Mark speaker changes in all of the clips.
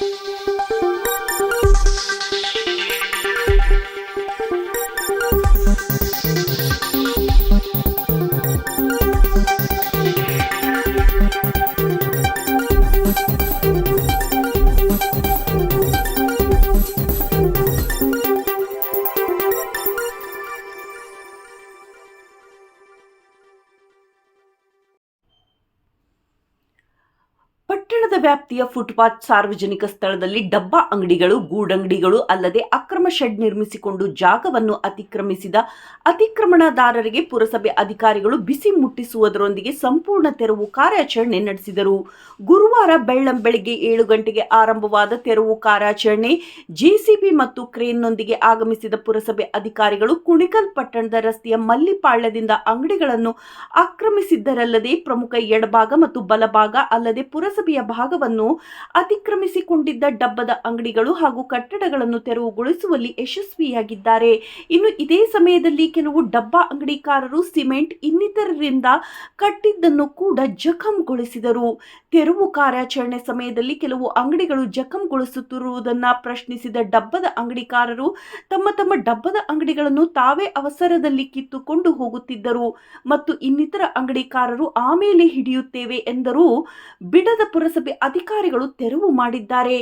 Speaker 1: ಪಟ್ಟಣದ ವ್ಯಾಪ್ತಿಯ ಫುಟ್ಪಾತ್ ಸಾರ್ವಜನಿಕ ಸ್ಥಳದಲ್ಲಿ ಡಬ್ಬಾ ಅಂಗಡಿಗಳು, ಗೂಡಂಗಡಿಗಳು ಅಲ್ಲದೆ ಅಕ್ರಮ ಶೆಡ್ ನಿರ್ಮಿಸಿಕೊಂಡು ಜಾಗವನ್ನು ಅತಿಕ್ರಮಿಸಿದ ಅತಿಕ್ರಮಣದಾರರಿಗೆ ಪುರಸಭೆ ಅಧಿಕಾರಿಗಳು ಬಿಸಿ ಮುಟ್ಟಿಸುವುದರೊಂದಿಗೆ ಸಂಪೂರ್ಣ ತೆರವು ಕಾರ್ಯಾಚರಣೆ ನಡೆಸಿದರು. ಗುರುವಾರ ಬೆಳ್ಳಂ ಬೆಳಿಗ್ಗೆ ಏಳು ಗಂಟೆಗೆ ಆರಂಭವಾದ ತೆರವು ಕಾರ್ಯಾಚರಣೆ, ಜೆಸಿಬಿ ಮತ್ತು ಕ್ರೇನ್ನೊಂದಿಗೆ ಆಗಮಿಸಿದ ಪುರಸಭೆ ಅಧಿಕಾರಿಗಳು ಕುಣಿಕಲ್ ಪಟ್ಟಣದ ರಸ್ತೆಯ ಮಲ್ಲಿಪಾಳ್ಯದಿಂದ ಅಂಗಡಿಗಳನ್ನು ಆಕ್ರಮಿಸಿದ್ದರಲ್ಲದೆ ಪ್ರಮುಖ ಎಡಭಾಗ ಮತ್ತು ಬಲಭಾಗ ಅಲ್ಲದೆ ಪುರಸಭೆಯ ಭಾಗವನ್ನು ಅತಿಕ್ರಮಿಸಿಕೊಂಡಿದ್ದ ಡಬ್ಬದ ಅಂಗಡಿಗಳು ಹಾಗೂ ಕಟ್ಟಡಗಳನ್ನು ತೆರವುಗೊಳಿಸುವಲ್ಲಿ ಯಶಸ್ವಿಯಾಗಿದ್ದಾರೆ. ಇನ್ನು ಇದೇ ಸಮಯದಲ್ಲಿ ಕೆಲವು ಡಬ್ಬ ಅಂಗಡಿಕಾರರು ಸಿಮೆಂಟ್ ಇನ್ನಿತರರಿಂದ ಕಟ್ಟಿದ್ದನ್ನು ಕೂಡ ಜಖಂಗೊಳಿಸಿದರು. ತೆರವು ಕಾರ್ಯಾಚರಣೆ ಸಮಯದಲ್ಲಿ ಕೆಲವು ಅಂಗಡಿಗಳು ಜಖಂಗೊಳಿಸುತ್ತಿರುವುದನ್ನ ಪ್ರಶ್ನಿಸಿದ ಡಬ್ಬದ ಅಂಗಡಿಕಾರರು ತಮ್ಮ ತಮ್ಮ ಡಬ್ಬದ ಅಂಗಡಿಗಳನ್ನು ತಾವೇ ಅವಸರದಲ್ಲಿ ಕಿತ್ತುಕೊಂಡು ಹೋಗುತ್ತಿದ್ದರು ಮತ್ತು ಇನ್ನಿತರ ಅಂಗಡಿಕಾರರು ಆಮೇಲೆ ಹಿಡಿಯುತ್ತೇವೆ ಎಂದರೂ. ಬಿಡದ ಪುರಸಭೆ ಅಧಿಕಾರಿಗಳು ತೆರವು ಮಾಡಿದ್ದಾರೆ.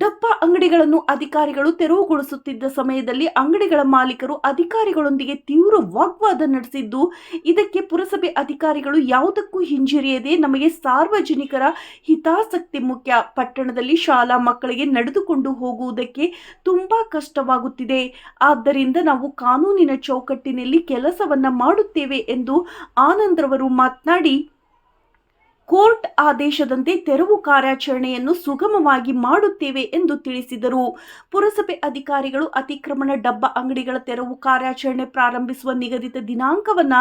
Speaker 1: ಡಬ್ಬ ಅಂಗಡಿಗಳನ್ನು ಅಧಿಕಾರಿಗಳು ತೆರವುಗೊಳಿಸುತ್ತಿದ್ದ ಸಮಯದಲ್ಲಿ ಅಂಗಡಿಗಳ ಮಾಲೀಕರು ಅಧಿಕಾರಿಗಳೊಂದಿಗೆ ತೀವ್ರ ವಾಗ್ವಾದ ನಡೆಸಿದ್ದು, ಇದಕ್ಕೆ ಪುರಸಭೆ ಅಧಿಕಾರಿಗಳು ಯಾವುದಕ್ಕೂ ಹಿಂಜರಿಯದೆ ನಮಗೆ ಸಾರ್ವಜನಿಕರ ಹಿತಾಸಕ್ತಿ ಮುಖ್ಯ. ಪಟ್ಟಣದಲ್ಲಿ ಶಾಲಾ ಮಕ್ಕಳಿಗೆ ನಡೆದುಕೊಂಡು ಹೋಗುವುದಕ್ಕೆ ತುಂಬಾ ಕಷ್ಟವಾಗುತ್ತಿದೆ. ಆದ್ದರಿಂದ ನಾವು ಕಾನೂನಿನ ಚೌಕಟ್ಟಿನಲ್ಲಿ ಕೆಲಸವನ್ನ ಮಾಡುತ್ತೇವೆ ಎಂದು ಆನಂದ್ರವರು ಮಾತನಾಡಿ. ಕೋರ್ಟ್ ಆದೇಶದಂತೆ ತೆರವು ಕಾರ್ಯಾಚರಣೆಯನ್ನು ಸುಗಮವಾಗಿ ಮಾಡುತ್ತೇವೆ ಎಂದು ತಿಳಿಸಿದರು. ಪುರಸಭೆ ಅಧಿಕಾರಿಗಳು ಅತಿಕ್ರಮಣ ಡಬ್ಬ ಅಂಗಡಿಗಳ ತೆರವು ಕಾರ್ಯಾಚರಣೆ ಪ್ರಾರಂಭಿಸುವ ನಿಗದಿತ ದಿನಾಂಕವನ್ನ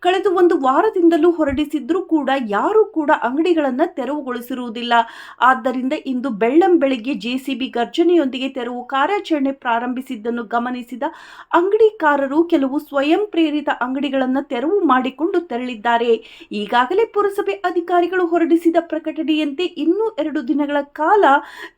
Speaker 1: ಕಳೆದ ಒಂದು ವಾರದಿಂದಲೂ ಹೊರಡಿಸಿದ್ರೂ ಕೂಡ ಯಾರೂ ಕೂಡ ಅಂಗಡಿಗಳನ್ನು ತೆರವುಗೊಳಿಸಿರುವುದಿಲ್ಲ. ಆದ್ದರಿಂದ ಇಂದು ಬೆಳ್ಳಂ ಬೆಳಗ್ಗೆ ಜೆಸಿಬಿ ಗರ್ಜನೆಯೊಂದಿಗೆ ತೆರವು ಕಾರ್ಯಾಚರಣೆ ಪ್ರಾರಂಭಿಸಿದ್ದನ್ನು ಗಮನಿಸಿದ ಅಂಗಡಿಕಾರರು ಕೆಲವು ಸ್ವಯಂ ಪ್ರೇರಿತ ಅಂಗಡಿಗಳನ್ನು ತೆರವು ಮಾಡಿಕೊಂಡು ತೆರಳಿದ್ದಾರೆ. ಈಗಾಗಲೇ ಪುರಸಭೆ ಅಧಿಕಾರಿಗಳು ಹೊರಡಿಸಿದ ಪ್ರಕಟಣೆಯಂತೆ ಇನ್ನೂ ಎರಡು ದಿನಗಳ ಕಾಲ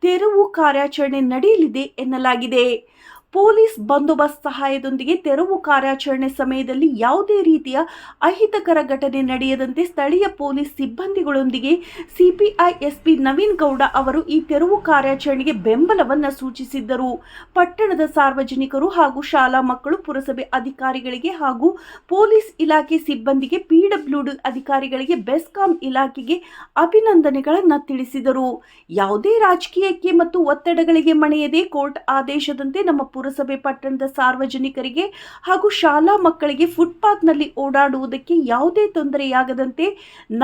Speaker 1: ತೆರವು ಕಾರ್ಯಾಚರಣೆ ನಡೆಯಲಿದೆ ಎನ್ನಲಾಗಿದೆ. ಪೊಲೀಸ್ ಬಂದೋಬಸ್ತ್ ಸಹಾಯದೊಂದಿಗೆ ತೆರವು ಕಾರ್ಯಾಚರಣೆ ಸಮಯದಲ್ಲಿ ಯಾವುದೇ ರೀತಿಯ ಅಹಿತಕರ ಘಟನೆ ನಡೆಯದಂತೆ ಸ್ಥಳೀಯ ಪೊಲೀಸ್ ಸಿಬ್ಬಂದಿಗಳೊಂದಿಗೆ ಸಿಪಿಐ ಎಸ್ಪಿ ನವೀನ್ ಗೌಡ ಅವರು ಈ ತೆರವು ಕಾರ್ಯಾಚರಣೆಗೆ ಬೆಂಬಲವನ್ನು ಸೂಚಿಸಿದ್ದರು. ಪಟ್ಟಣದ ಸಾರ್ವಜನಿಕರು ಹಾಗೂ ಶಾಲಾ ಮಕ್ಕಳು, ಪುರಸಭೆ ಅಧಿಕಾರಿಗಳಿಗೆ ಹಾಗೂ ಪೊಲೀಸ್ ಇಲಾಖೆ ಸಿಬ್ಬಂದಿಗೆ ಪಿಡಬ್ಲ್ಯೂಡಿ ಅಧಿಕಾರಿಗಳಿಗೆ ಬೆಸ್ಕಾಂ ಇಲಾಖೆಗೆ ಅಭಿನಂದನೆಗಳನ್ನು ತಿಳಿಸಿದರು. ಯಾವುದೇ ರಾಜಕೀಯಕ್ಕೆ ಮತ್ತು ಒತ್ತಡಗಳಿಗೆ ಮಣಿಯದೆ ಕೋರ್ಟ್ ಆದೇಶದಂತೆ ನಮ್ಮ ಪುರಸಭೆ ಪಟ್ಟಣದ ಸಾರ್ವಜನಿಕರಿಗೆ ಹಾಗೂ ಶಾಲಾ ಮಕ್ಕಳಿಗೆ ಫುಟ್ಪಾತ್ನಲ್ಲಿ ಓಡಾಡುವುದಕ್ಕೆ ಯಾವುದೇ ತೊಂದರೆಯಾಗದಂತೆ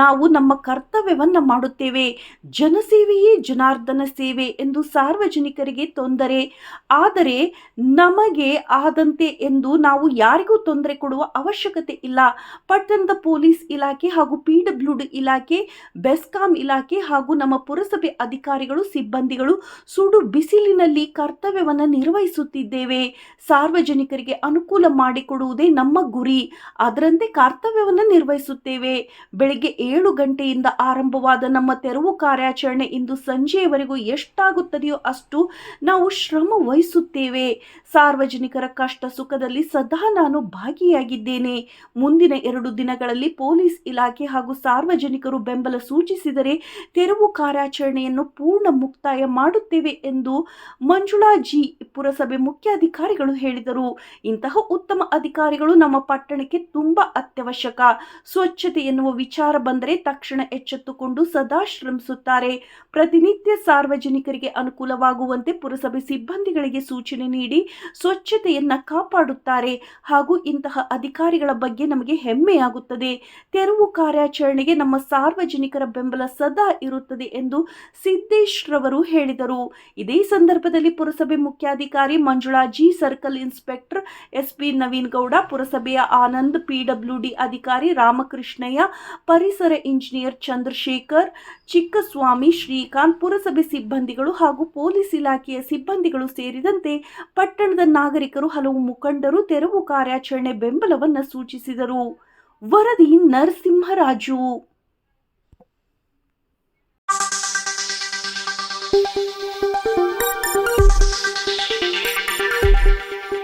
Speaker 1: ನಾವು ನಮ್ಮ ಕರ್ತವ್ಯವನ್ನ ಮಾಡುತ್ತೇವೆ. ಜನಸೇವೆಯೇ ಜನಾರ್ದನ ಸೇವೆ ಎಂದು ಸಾರ್ವಜನಿಕರಿಗೆ ತೊಂದರೆ. ಆದರೆ ನಮಗೆ ಆದಂತೆ ಎಂದು ನಾವು ಯಾರಿಗೂ ತೊಂದರೆ ಕೊಡುವ ಅವಶ್ಯಕತೆ ಇಲ್ಲ. ಪಟ್ಟಣದ ಪೊಲೀಸ್ ಇಲಾಖೆ ಹಾಗೂ ಪಿಡಬ್ಲ್ಯೂಡಿ ಇಲಾಖೆ, ಬೆಸ್ಕಾಂ ಇಲಾಖೆ ಹಾಗೂ ನಮ್ಮ ಪುರಸಭೆ ಅಧಿಕಾರಿಗಳು, ಸಿಬ್ಬಂದಿಗಳು ಸುಡು ಬಿಸಿಲಿನಲ್ಲಿ ಕರ್ತವ್ಯವನ್ನು ನಿರ್ವಹಿಸುತ್ತಿದ್ದೇವೆ ಸಾರ್ವಜನಿಕರಿಗೆ ಅನುಕೂಲ ಮಾಡಿಕೊಡುವುದೇ ನಮ್ಮ ಗುರಿ. ಅದರಂತೆ ಕರ್ತವ್ಯವನ್ನು ನಿರ್ವಹಿಸುತ್ತೇವೆ. ಬೆಳಗ್ಗೆ ಏಳು ಗಂಟೆಯಿಂದ ಆರಂಭವಾದ ನಮ್ಮ ತೆರವು ಕಾರ್ಯಾಚರಣೆ ಇಂದು ಸಂಜೆಯವರೆಗೂ ಎಷ್ಟಾಗುತ್ತದೆಯೋ ಅಷ್ಟು ನಾವು ಶ್ರಮ ವಹಿಸುತ್ತೇವೆ. ಸಾರ್ವಜನಿಕರ ಕಷ್ಟ ಸುಖದಲ್ಲಿ ಸದಾ ನಾನು ಭಾಗಿಯಾಗಿದ್ದೇನೆ. ಮುಂದಿನ ಎರಡು ದಿನಗಳಲ್ಲಿ ಪೊಲೀಸ್ ಇಲಾಖೆ ಹಾಗೂ ಸಾರ್ವಜನಿಕರು ಬೆಂಬಲ ಸೂಚಿಸಿದರೆ ತೆರವು ಕಾರ್ಯಾಚರಣೆಯನ್ನು ಪೂರ್ಣ ಮುಕ್ತಾಯ ಮಾಡುತ್ತೇವೆ ಎಂದು ಮಂಜುಳಾ ಜಿ. ಪುರಸಭೆ ಮುಖ್ಯಾಧಿಕಾರಿಗಳು ಹೇಳಿದರು. ಇಂತಹ ಉತ್ತಮ ಅಧಿಕಾರಿಗಳು ನಮ್ಮ ಪಟ್ಟಣಕ್ಕೆ ತುಂಬಾ ಅತ್ಯವಶ್ಯಕ. ಸ್ವಚ್ಛತೆ ಎನ್ನುವ ವಿಚಾರ ಬಂದರೆ ತಕ್ಷಣ ಎಚ್ಚೆತ್ತುಕೊಂಡು ಸದಾ ಶ್ರಮಿಸುತ್ತಾರೆ. ಪ್ರತಿನಿತ್ಯ ಸಾರ್ವಜನಿಕರಿಗೆ ಅನುಕೂಲವಾಗುವಂತೆ ಪುರಸಭೆ ಸಿಬ್ಬಂದಿಗಳಿಗೆ ಸೂಚನೆ ನೀಡಿ ಸ್ವಚ್ಛತೆಯನ್ನ ಕಾಪಾಡುತ್ತಾರೆ. ಹಾಗೂ ಇಂತಹ ಅಧಿಕಾರಿಗಳ ಬಗ್ಗೆ ನಮಗೆ ಹೆಮ್ಮೆಯಾಗುತ್ತದೆ. ತೆರವು ಕಾರ್ಯಾಚರಣೆಗೆ ನಮ್ಮ ಸಾರ್ವಜನಿಕರ ಬೆಂಬಲ ಸದಾ ಇರುತ್ತದೆ ಎಂದು ಸಿದ್ದೇಶ್ ರವರು ಹೇಳಿದರು. ಇದೇ ಸಂದರ್ಭದಲ್ಲಿ ಪುರಸಭೆ ಮುಖ್ಯಾಧಿಕಾರಿ Manjula circle inspector SP Naveen Gowda, ಪುರಸಭೆಯ ಆನಂದ್ ಪಿಡಬ್ಲ್ಯೂಡಿ ಅಧಿಕಾರಿ ರಾಮಕೃಷ್ಣಯ್ಯ, ಪರಿಸರ ಇಂಜಿನಿಯರ್ ಚಂದ್ರಶೇಖರ್, ಚಿಕ್ಕಸ್ವಾಮಿ, ಶ್ರೀಕಾಂತ್, ಪುರಸಭೆ ಸಿಬ್ಬಂದಿಗಳು ಹಾಗೂ ಪೊಲೀಸ್ ಇಲಾಖೆಯ ಸಿಬ್ಬಂದಿಗಳು ಸೇರಿದಂತೆ ಪಟ್ಟಣದ ನಾಗರಿಕರು ಹಲವು ಮುಖಂಡರು ತೆರವು ಕಾರ್ಯಾಚರಣೆ ಬೆಂಬಲವನ್ನು ಸೂಚಿಸಿದರು. ವರದಿ ನರಸಿಂಹರಾಜು. Thank you.